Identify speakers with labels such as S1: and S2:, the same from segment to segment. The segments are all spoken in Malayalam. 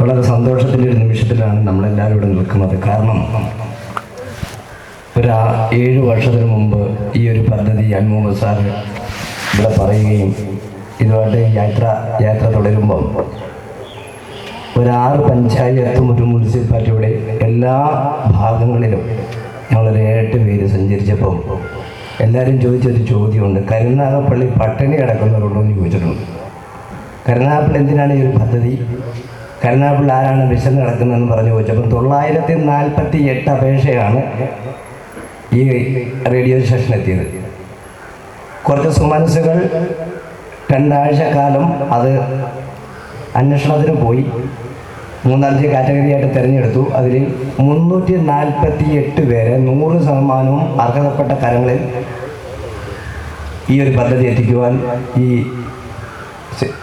S1: വളരെ സന്തോഷത്തിന്റെ ഒരു നിമിഷത്തിലാണ് നമ്മളെല്ലാവരും ഇവിടെ നിൽക്കുന്നത്. കാരണം ഒരു ഏഴ് വർഷത്തിന് മുമ്പ് ഈ ഒരു പദ്ധതി അൻമുഹമ്മദ് സാർ ഇവിടെ പറയുകയും ഇതുമായിട്ട് യാത്ര യാത്ര തുടരുമ്പം ഒരു ആറ് പഞ്ചായത്തും ഒരു മുനിസിപ്പാലിറ്റിയുടെ എല്ലാ ഭാഗങ്ങളിലും ഞങ്ങളൊരു ഏഴെട്ട് പേര് സഞ്ചരിച്ചപ്പം എല്ലാവരും ചോദിച്ചൊരു ചോദ്യമുണ്ട്. കരുനാഗപ്പള്ളി പട്ടിണി കിടക്കുന്നവരുണ്ടോ എന്ന് ചോദിച്ചിട്ടുണ്ട്. കരുനാഗപ്പള്ളി എന്തിനാണ് ഈ ഒരു പദ്ധതി? കരുനാഗപ്പള്ളി ആരാണ് വിശന്ന് കിടക്കുന്നതെന്ന് പറഞ്ഞു ചോദിച്ചപ്പം തൊള്ളായിരത്തി നാൽപ്പത്തി എട്ട് അപേക്ഷയാണ് ഈ റേഡിയോ സ്റ്റേഷൻ എത്തിയത്. കുറച്ച് സുമനസ്സുകൾ രണ്ടാഴ്ച കാലം അത് അന്വേഷണത്തിന് പോയി. മൂന്നാലഞ്ച് കാറ്റഗറിയായിട്ട് തിരഞ്ഞെടുത്തു. അതിൽ മുന്നൂറ്റി നാൽപ്പത്തി എട്ട് പേരെ നൂറ് ശതമാനവും അർഹതപ്പെട്ട കരങ്ങളിൽ ഈ ഒരു പദ്ധതി എത്തിക്കുവാൻ ഈ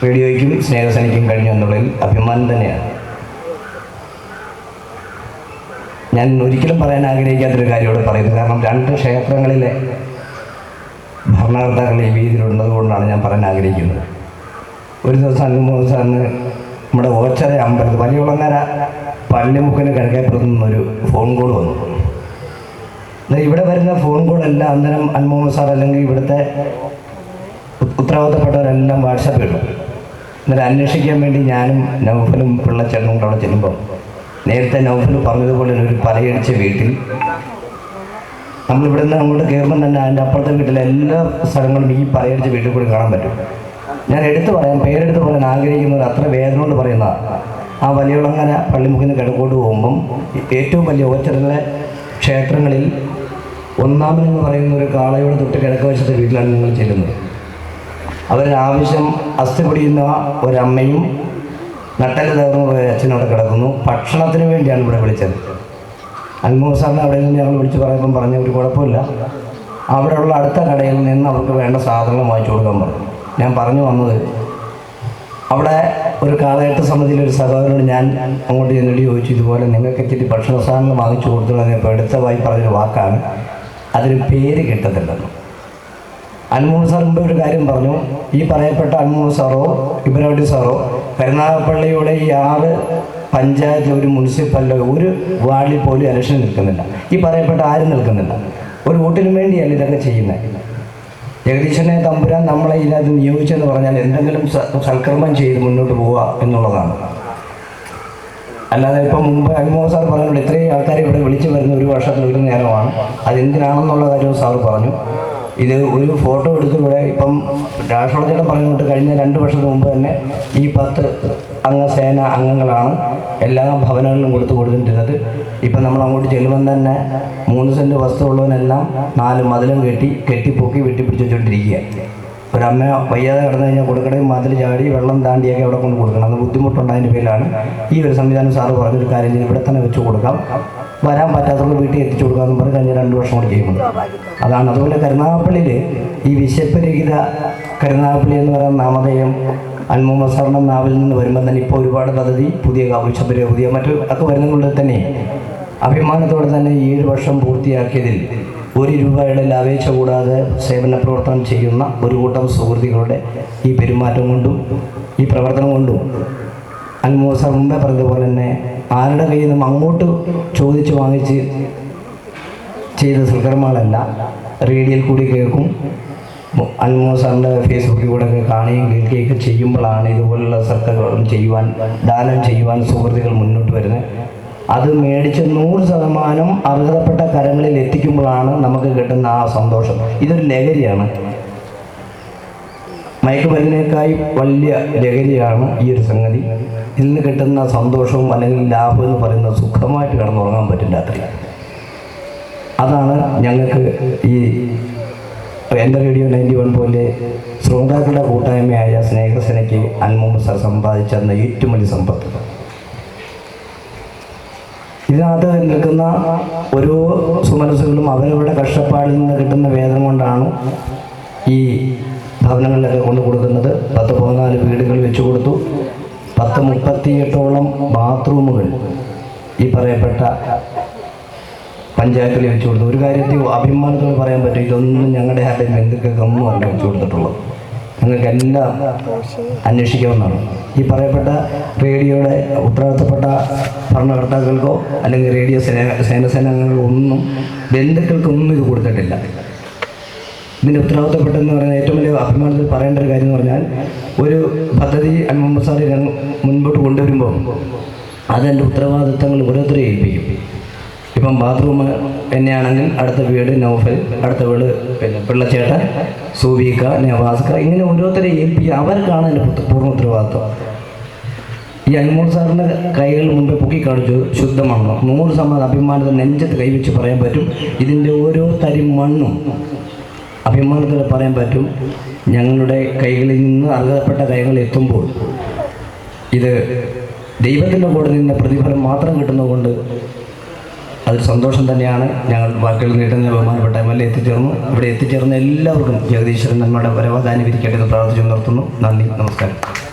S1: റേഡിയോയ്ക്കും സ്നേഹസേനയ്ക്കും കഴിഞ്ഞു എന്നുള്ളതിൽ അഭിമാനം തന്നെയാണ്. ഞാൻ ഒരിക്കലും പറയാൻ ആഗ്രഹിക്കാത്തൊരു കാര്യം ഇവിടെ പറയുന്നത്. കാരണം രണ്ട് ക്ഷേത്രങ്ങളിലെ ഭരണകർത്താക്കൾ ഈ വീതിയിലുള്ളത് കൊണ്ടാണ് ഞാൻ പറയാൻ ആഗ്രഹിക്കുന്നത്. ഒരു ദിവസം അനുമോദ് സാറിന് നമ്മുടെ ഓച്ചറ അമ്പലത്തിൽ വലിയുളങ്ങര പള്ളിമുക്കിന് കിഴക്കേപ്പുറത്ത് നിന്നൊരു ഫോൺ കോൾ വന്നു. ഇവിടെ വരുന്ന ഫോൺ കോളെല്ലാം അന്നേരം അൻമോഹൻ സാർ അല്ലെങ്കിൽ ഇവിടുത്തെ ഉത്തരവാദിത്തപ്പെട്ടവരെല്ലാം വാട്സാപ്പ് ഇടും. എന്നിട്ട് അന്വേഷിക്കാൻ വേണ്ടി ഞാനും നൗഫലും പിള്ളച്ചേട്ടനും കൂടെ അവിടെ ചെല്ലുമ്പോൾ നേരത്തെ നൗഫൽ പറഞ്ഞതുപോലെ ഒരു പലയടിച്ച വീട്ടിൽ നമ്മൾ ഇവിടെ നിന്ന് അങ്ങോട്ട് കയറുമ്പോൾ തന്നെ അതിന്റെ അപ്പുറത്തെ വീട്ടിലെ എല്ലാ സ്ഥലങ്ങളും ഈ പലയടിച്ച വീട്ടിൽ കൂടി കാണാൻ പറ്റും. ഞാൻ എടുത്തു പറയാൻ പേരെടുത്ത് പറയാൻ ആഗ്രഹിക്കുന്നവർ അത്ര വേദന കൊണ്ട് പറയുന്നതാണ് ആ വലിയുളങ്ങര പള്ളിമുഖിന് കിഴക്കോട്ട് പോകുമ്പം ഏറ്റവും വലിയ ഓച്ചറുകളെ ക്ഷേത്രങ്ങളിൽ ഒന്നാമനെന്ന് പറയുന്ന ഒരു കാളയോട് തൊട്ട് കിഴക്ക് വശത്തെ വീട്ടിലാണ് നിങ്ങൾ ചെല്ലുന്നത്. അവരുടെ ആവശ്യം അസ്ഥി പൊടിയുന്ന ഒരമ്മയും നട്ടൽ തകർന്നു പോയ അച്ഛനവിടെ കിടക്കുന്നു. ഭക്ഷണത്തിന് വേണ്ടിയാണ് ഇവിടെ വിളിച്ചത്. അൻമോഹൻ സാറിനെ അവിടെ നിന്ന് ഞങ്ങൾ വിളിച്ച് പറയുമ്പം പറഞ്ഞ ഒരു കുഴപ്പമില്ല. അവിടെയുള്ള അടുത്ത കടയിൽ നിന്ന് അവർക്ക് വേണ്ട സാധനങ്ങൾ വാങ്ങിച്ചു കൊടുക്കാൻ പറഞ്ഞു. ഞാൻ പറഞ്ഞു വന്നത് അവിടെ ഒരു കാലഘട്ട സമിതിയിൽ ഒരു സഹോദരനോട് ഞാൻ അങ്ങോട്ട് എന്നോട് ചോദിച്ചു ഇതുപോലെ നിങ്ങൾക്ക് ഇച്ചിരി ഭക്ഷണ സാധനങ്ങൾ വാങ്ങിച്ചു കൊടുത്തുള്ളതിപ്പോൾ എടുത്തതായി പറഞ്ഞൊരു വാക്കാണ്. അതിന് പേര് കിട്ടത്തില്ലെന്ന്. അൻമോഹൻ സാർ ഒരു കാര്യം പറഞ്ഞു. ഈ പറയപ്പെട്ട അൻമോഹൻ സാറോ ഇബ്രാഹിം സാറോ കരുനാഗപ്പള്ളിയുടെ ഈ ആറ് പഞ്ചായത്തിൽ ഒരു മുനിസിപ്പലിലോ ഒരു വാർഡിൽ പോലും ഇലക്ഷൻ നിൽക്കുന്നില്ല. ഈ പറയപ്പെട്ട ആരും നിൽക്കുന്നില്ല. ഒരു വോട്ടിന് വേണ്ടിയല്ല ഇതൊക്കെ ചെയ്യുന്നത്? ജഗദീശനെ തമ്പുരാൻ നമ്മളെ ഇതിനകത്ത് നിയോഗിച്ചെന്ന് പറഞ്ഞാൽ എന്തെങ്കിലും സൽക്രമം ചെയ്ത് മുന്നോട്ട് പോവുക എന്നുള്ളതാണ്. അല്ലാതെ ഇപ്പം മുമ്പ് അൻമോഹൻ സാർ പറഞ്ഞുള്ളൂ ഇത്രയും ആൾക്കാരെ ഇവിടെ വിളിച്ചു വരുന്ന ഒരു വർഷത്തിൽ ഒരു നേരമാണ്. അതെന്തിനാണെന്നുള്ള കാര്യവും സാർ പറഞ്ഞു. ഇത് ഒരു ഫോട്ടോ എടുത്ത് ഇവിടെ ഇപ്പം രാഷ്ട്രപതിയുടെ പറഞ്ഞുകൊണ്ട് കഴിഞ്ഞ രണ്ട് വർഷത്തിന് മുമ്പ് തന്നെ ഈ പത്ത് അംഗ സേന അംഗങ്ങളാണ് എല്ലാ ഭവനങ്ങളിലും കൊടുത്തു കൊടുത്തിട്ടുള്ളത്. ഇപ്പം നമ്മൾ അങ്ങോട്ട് ചെല്ലുമ്പം തന്നെ മൂന്ന് സെന്റ് വസ്തുവുള്ളവനെല്ലാം നാല് മതിലും കെട്ടി കെട്ടിപ്പൊക്കി വെട്ടിപ്പിടിച്ചുകൊണ്ടിരിക്കുക ഒരമ്മ വയ്യാതെ കിടന്നു കഴിഞ്ഞാൽ കൊടുക്കണേ മതിൽ ചാടി വെള്ളം താണ്ടിയൊക്കെ അവിടെ കൊണ്ട് കൊടുക്കണം. അത് ബുദ്ധിമുട്ടുണ്ടതിന്റെ പേരിലാണ് ഈ ഒരു സംവിധാനം സാറ് പറഞ്ഞൊരു കാര്യം ഇവിടെ തന്നെ വെച്ച് കൊടുക്കാം. വരാൻ പറ്റാത്തവർക്ക് വീട്ടിൽ എത്തിച്ചു കൊടുക്കാമെന്ന് പറഞ്ഞ് കഴിഞ്ഞ രണ്ട് വർഷം കൂടി ചെയ്യുന്നത് അതാണ്. അതുപോലെ കരുനാഗപ്പള്ളിയിൽ ഈ വിശപ്പരഹിത കരുനാഗപ്പള്ളി എന്ന് പറയുന്ന നാമധേയം അൻമുഹമ്മദ് സാറിന്റെ നാവിൽ നിന്ന് വരുമ്പോൾ തന്നെ ഇപ്പോൾ ഒരുപാട് പദ്ധതി പുതിയ വിശപ്പര പുതിയ മറ്റു ഒക്കെ വരുന്നതുകൊണ്ട് തന്നെ. അഭിമാനത്തോടെ തന്നെ ഈ ഏഴ് വർഷം പൂർത്തിയാക്കിയതിൽ ഒരു രൂപയുടെ ലാവേശ കൂടാതെ സേവന പ്രവർത്തനം ചെയ്യുന്ന ഒരു കൂട്ടം സുഹൃത്തുക്കളുടെ ഈ പെരുമാറ്റം കൊണ്ടും ഈ പ്രവർത്തനം കൊണ്ടും സാർ മുമ്പേ പറഞ്ഞതുപോലെ തന്നെ ആരുടെ കയ്യിൽ നിന്നും അങ്ങോട്ട് ചോദിച്ച് വാങ്ങിച്ച് ചെയ്ത സൽക്കർമ്മങ്ങളല്ല റേഡിയോയിൽ കൂടി കേൾക്കും. അൻമോഹൻ സാറിന്റെ ഫേസ്ബുക്കിൽ കൂടെ ഒക്കെ കാണുകയും കേൾക്കുകയൊക്കെ ചെയ്യുമ്പോഴാണ് ഇതുപോലുള്ള സർക്കാരുകളും ചെയ്യുവാൻ ദാനം ചെയ്യുവാൻ സുഹൃത്തുക്കൾ മുന്നോട്ട് വരുന്നത്. അത് മേടിച്ച് നൂറ് ശതമാനം അർഹതപ്പെട്ട കരങ്ങളിൽ എത്തിക്കുമ്പോഴാണ് നമുക്ക് കിട്ടുന്ന ആ സന്തോഷം. ഇതൊരു ലഹരിയാണ്. മയക്കുമരുന്നിനേക്കായി വലിയ ലഹരിയാണ് ഈ ഒരു സംഗതി. ഇതിൽ നിന്ന് കിട്ടുന്ന സന്തോഷവും അല്ലെങ്കിൽ ലാഭം എന്ന് പറയുന്ന സുഖമായിട്ട് കിടന്നുറങ്ങാൻ പറ്റും രാത്രി അതാണ് ഞങ്ങൾക്ക് ഈ എന്റെ റേഡിയോ നയന്റി വൺ പോലെ ശ്രോതാക്കളുടെ കൂട്ടായ്മയായ സ്നേഹസേനയ്ക്ക് അൻമുമ്പ് സർ സമ്പാദിച്ച ഏറ്റവും വലിയ സമ്പത്ത്. ഇതിനകത്ത് നിൽക്കുന്ന ഓരോ സുമനസ്സുകളും അവരവരുടെ കഷ്ടപ്പാടിൽ നിന്ന് കിട്ടുന്ന വേദം കൊണ്ടാണ് ഈ ഭവനങ്ങളിലൊക്കെ കൊണ്ടു കൊടുക്കുന്നത്. പത്ത് പതിനാല് വീടുകൾ വെച്ചു കൊടുത്തു. പത്ത് മുപ്പത്തിയെട്ടോളം ബാത്റൂമുകൾ ഈ പറയപ്പെട്ട പഞ്ചായത്തിൽ വെച്ചു കൊടുത്തു. ഒരു കാര്യത്തിൽ അഭിമാനത്തോട് പറയാൻ പറ്റും ഇതൊന്നും ഞങ്ങളുടെ ആരുടെ ബന്ധുക്കൾക്കൊന്നും അല്ല വെച്ചു കൊടുത്തിട്ടുള്ളത്. നിങ്ങൾക്കെല്ലാം അന്വേഷിക്കാവുന്നതാണ്. ഈ പറയപ്പെട്ട റേഡിയോയുടെ ഉത്തരവാദിത്തപ്പെട്ട ഭരണകർത്താക്കൾക്കോ അല്ലെങ്കിൽ റേഡിയോ സേന സേനസേനകൾക്കോ ഒന്നും ബന്ധുക്കൾക്കൊന്നും ഇത് കൊടുത്തിട്ടില്ല. ഇതിന്റെ ഉത്തരവാദിത്തപ്പെട്ടെന്ന് പറയുന്ന ഏറ്റവും വലിയ അഭിമാനത്തിൽ പറയേണ്ട ഒരു കാര്യം എന്ന് പറഞ്ഞാൽ ഒരു പദ്ധതി അൻമുഹമ്മദ് സാറി മുൻപോട്ട് കൊണ്ടുവരുമ്പോൾ അതിന്റെ ഉത്തരവാദിത്തങ്ങൾ ഓരോരുത്തരെ ഏൽപ്പിക്കും. ഇപ്പം ബാത്റൂം എന്നെയാണെങ്കിൽ അടുത്ത വീട് നൗഫൽ അടുത്ത വീട് പിന്നെ പിള്ളച്ചേട്ടൻ സൂവിക്ക നവാസ്ക ഇങ്ങനെ ഓരോരുത്തരെ ഏൽപ്പിക്കുക. അവർക്കാണ് ഉത്ത- പൂർണ ഉത്തരവാദിത്വം. ഈ അൻമോൾ സാറിന്റെ കൈകൾ മുമ്പേ പൊക്കി കാണിച്ചു ശുദ്ധമണ്ണ്. നൂറ് ശതമാനം അഭിമാനത്തെ നെഞ്ചത്ത് കൈവച്ച് പറയാൻ പറ്റും. ഇതിന്റെ ഓരോ തരി മണ്ണും അഭിമാനത്തോടെ പറയാൻ പറ്റും ഞങ്ങളുടെ കൈകളിൽ നിന്ന് അർഹതപ്പെട്ട കൈകൾ എത്തുമ്പോൾ ഇത് ദൈവത്തിന്റെ കൂടെ നിന്ന് പ്രതിഫലം മാത്രം കിട്ടുന്നതുകൊണ്ട് അതൊരു സന്തോഷം തന്നെയാണ്. ഞങ്ങൾ വാക്കുകൾ നീട്ടുന്ന ബഹുമാനപ്പെട്ട എം എൽ എ എത്തിച്ചേർന്നു. ഇവിടെ എത്തിച്ചേർന്ന എല്ലാവർക്കും ജഗദീശ്വരൻ നമ്മുടെ പരവധാനം വിരിക്കട്ടെ എന്ന് പ്രാർത്ഥിച്ചു നിർത്തുന്നു. നന്ദി നമസ്കാരം.